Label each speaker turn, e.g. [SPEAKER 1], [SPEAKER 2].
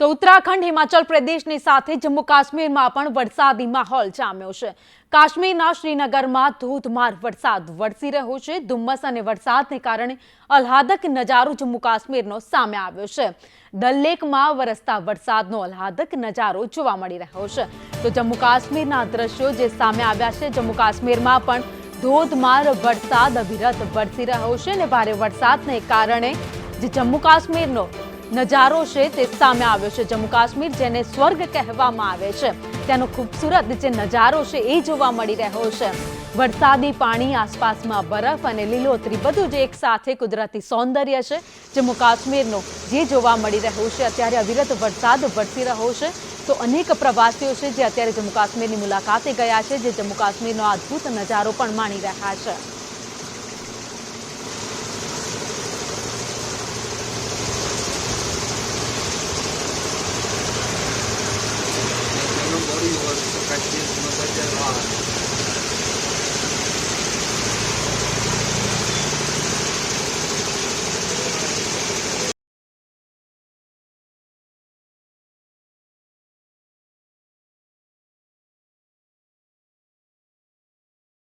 [SPEAKER 1] તો ઉત્તરાખંડ, હિમાચલ પ્રદેશની સાથે જમ્મુ કાશ્મીરમાં પણ વરસાદી માહોલ જામ્યો છે. કાશ્મીરના શ્રીનગરમાં ધોધમાર વરસાદ વરસી રહ્યો છે. ધુમ્મસ અને વરસાદને કારણે અલ્હાદક નજારો જમ્મુ કાશ્મીરનો સામે આવ્યો છે. લેકમાં વરસતા વરસાદનો અલ્હાદક નજારો જોવા મળી રહ્યો છે. તો જમ્મુ કાશ્મીરના દ્રશ્યો જે સામે આવ્યા છે, જમ્મુ કાશ્મીરમાં પણ ધોધમાર વરસાદ અવિરત વરસી રહ્યો છે અને ભારે વરસાદને કારણે જે જમ્મુ કાશ્મીરનો નજારો છે તે સામે આવ્યો છે જમ્મુ કાશ્મીર, જેને સ્વર્ગ કહેવામાં આવે છે. તેનો ખૂબસૂરત જે નજારો છે એ જોવા મળી રહ્યો છે. વરસાદી પાણી, આસપાસમાં બરફ અને લીલોતરી બધું જ એક સાથે કુદરતી સૌંદર્ય છે. જમ્મુ કાશ્મીરનો જે જોવા મળી રહ્યું છે, અત્યારે અવિરત વરસાદ વરસી રહ્યો છે. તો અનેક પ્રવાસીઓ છે જે અત્યારે જમ્મુ કાશ્મીરની મુલાકાતે ગયા છે, જે જમ્મુ કાશ્મીરનો અદ્ભુત નજારો પણ માણી રહ્યા છે.